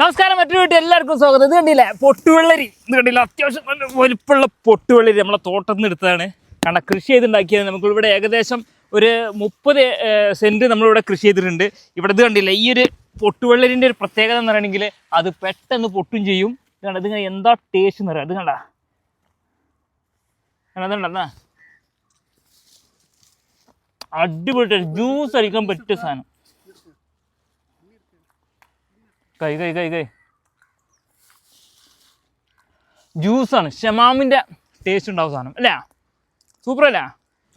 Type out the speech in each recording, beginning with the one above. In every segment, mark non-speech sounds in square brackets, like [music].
നമസ്കാരം മറ്റൊരു വീട്ടിൽ എല്ലാവർക്കും സ്വാഗതം. ഇത് കണ്ടില്ലേ? പൊട്ടുവെള്ളരി. ഇത് കണ്ടില്ല? അത്യാവശ്യം നല്ല വലുപ്പുള്ള പൊട്ടുവെള്ളരി നമ്മളെ തോട്ടത്തിൽ നിന്ന് എടുത്തതാണ്. കാരണം കൃഷി ചെയ്തുണ്ടാക്കിയത് നമുക്ക് ഇവിടെ ഏകദേശം ഒരു മുപ്പത് സെന്റ് നമ്മളിവിടെ കൃഷി ചെയ്തിട്ടുണ്ട്. ഇവിടെ ഇത് കണ്ടില്ല? ഈ ഒരു പൊട്ടുവെള്ളരിന്റെ ഒരു പ്രത്യേകത എന്ന് പറയുകയാണെങ്കിൽ അത് പെട്ടെന്ന് പൊട്ടും ചെയ്യും. ഇത് കണ്ട? എന്താ ടേസ്റ്റ് എന്ന് പറയാം അത് കണ്ട? അതുണ്ടെന്നാ അടിപൊളി ജ്യൂസ് അടിക്കാൻ പറ്റിയ സാധനം. കൈ കൈ കൈ കൈ. ജ്യൂസാണ്. ഷമാമിന്റെ ടേസ്റ്റ് ഉണ്ടാവും സാധനം. അല്ലേ? സൂപ്പർ അല്ലേ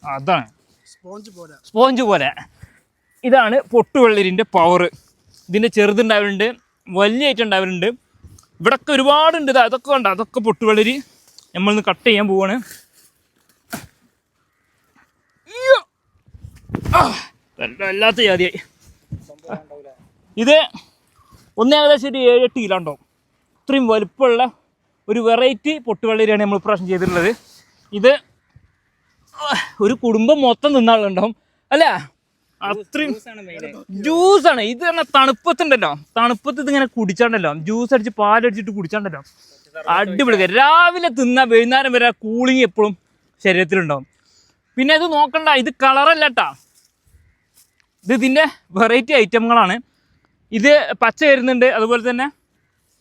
അതാണ്. സ്പോഞ്ച് പോലെ. സ്പോഞ്ച് പോലെ. ഇതാണ് പൊട്ടുവെള്ളരിന്റെ പവർ ഇതിന്റെ ചെറുതുണ്ടാവലുണ്ട് വലിയ ഐറ്റം ഉണ്ടാവലുണ്ട്. ഇവിടൊക്കെ ഒരുപാടുണ്ട് ഇതാ. അതൊക്കെ ഉണ്ട് അതൊക്കെ പൊട്ടുവെള്ളരി. നമ്മളിന്ന് കട്ട് ചെയ്യാൻ പോവാണ്. വല്ലാത്ത ജാതിയായി. ഇത് ഒന്ന് ഏകദേശം ഒരു ഏഴ് എട്ട് കിലോ ഉണ്ടാവും. ഇത്രയും വലുപ്പമുള്ള ഒരു വെറൈറ്റി പൊട്ടുവെള്ളരിയാണ് നമ്മൾ ഇപ്രാവശ്യം ചെയ്തിട്ടുള്ളത്. ഇത് ഒരു കുടുംബം മൊത്തം തിന്നാളുണ്ടാവും അല്ല? അത്രയും ജ്യൂസാണ് ഇത് പറഞ്ഞാൽ തണുപ്പത്തുണ്ടല്ലോ. തണുപ്പത്ത് ഇതിങ്ങനെ കുടിച്ചാണ്ടല്ലോ. ജ്യൂസ് അടിച്ച് പാലടിച്ചിട്ട് കുടിച്ചാണ്ടല്ലോ. അടിപൊളി. രാവിലെ തിന്നാ വൈകുന്നേരം വരെ കൂളിങ് എപ്പോഴും ശരീരത്തിലുണ്ടാവും. പിന്നെ ഇത് നോക്കണ്ട ഇത് കളറല്ല കേട്ടാ ഇത് ഇതിന്റെ വെറൈറ്റി ഐറ്റങ്ങളാണ് ഇത് പച്ച വരുന്നുണ്ട് അതുപോലെ തന്നെ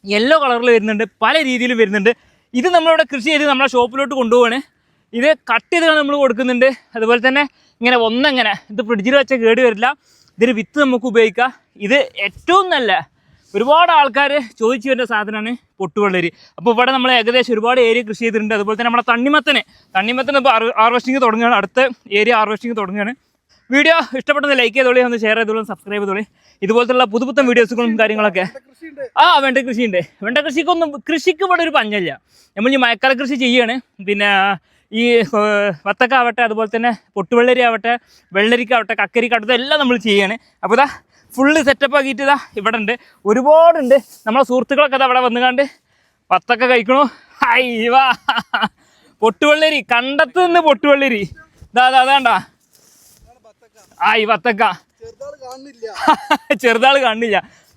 യെല്ലോ കളറിൽ വരുന്നുണ്ട് പല രീതിയിൽ വരുന്നുണ്ട്. ഇത് നമ്മളിവിടെ കൃഷി ചെയ്ത് നമ്മളെ ഷോപ്പിലോട്ട് കൊണ്ടുപോവാണ്. ഇത് കട്ട് ചെയ്ത് നമ്മൾ കൊടുക്കുന്നുണ്ട്. അതുപോലെ തന്നെ ഇങ്ങനെ ഒന്നങ്ങനെ ഇത് ഫ്രിഡ്ജിൽ വെച്ച കേട് വരില്ല. ഇതിന് വിത്ത് നമുക്ക് ഉപയോഗിക്കാം. ഇത് ഏറ്റവും നല്ല ഒരുപാട് ആൾക്കാർ ചോദിച്ചു വരുന്ന സാധനമാണ് പൊട്ടുവെള്ളരി. അപ്പോൾ ഇവിടെ നമ്മൾ ഏകദേശം ഒരുപാട് ഏരിയ കൃഷി ചെയ്തിട്ടുണ്ട്. അതുപോലെ തന്നെ നമ്മുടെ തണ്ണിമത്തന് തണ്ണിമത്തന് ഇപ്പോൾ ഹാർവെസ്റ്റിംഗ് തുടങ്ങുകയാണ്. അടുത്ത ഏരിയ ഹാർവെസ്റ്റിംഗ് തുടങ്ങുകയാണ്. വീഡിയോ ഇഷ്ടപ്പെട്ടത് ലൈക്ക് ചെയ്തോളി ഒന്ന് ഷെയർ ചെയ്തോളൂ സബ്സ്ക്രൈബ് ചെയ്തോളി. ഇതുപോലത്തുള്ള പുതുപുത്തൻ വീഡിയോസുകളും കാര്യങ്ങളൊക്കെ. ആ വെണ്ട ഉണ്ട് വെണ്ട കൃഷിക്കൊന്നും കൃഷിക്ക് ഇവിടെ ഒരു പഞ്ഞല്ല. നമ്മൾ ഈ മഴക്കാല കൃഷി ചെയ്യാണ്. പിന്നെ ഈ വത്തക്ക ആവട്ടെ അതുപോലെ തന്നെ പൊട്ടുവെള്ളരി ആവട്ടെ വെള്ളരിക്ക ആവട്ടെ കക്കരിക്ക ആവട്ടെ എല്ലാം നമ്മൾ ചെയ്യാണ്. അപ്പോൾ ഇതാ ഫുള്ള് സെറ്റപ്പ് ആക്കിയിട്ട് ഇതാ ഇവിടെ ഉണ്ട്. ഒരുപാടുണ്ട്. നമ്മളെ സുഹൃത്തുക്കളൊക്കെ അവിടെ ഇവിടെ വന്നുകാണ്ട് വത്തക്ക കഴിക്കണു. ഹൈ വാ. പൊട്ടുവെള്ളരി കണ്ടത്ത് നിന്ന് പൊട്ടുവെള്ളരി. ഇതാ അതാ അതാണ്ടാ ആ ഈ വത്തക്ക. ചെറുതാൾ കാണുന്നില്ല. [laughs]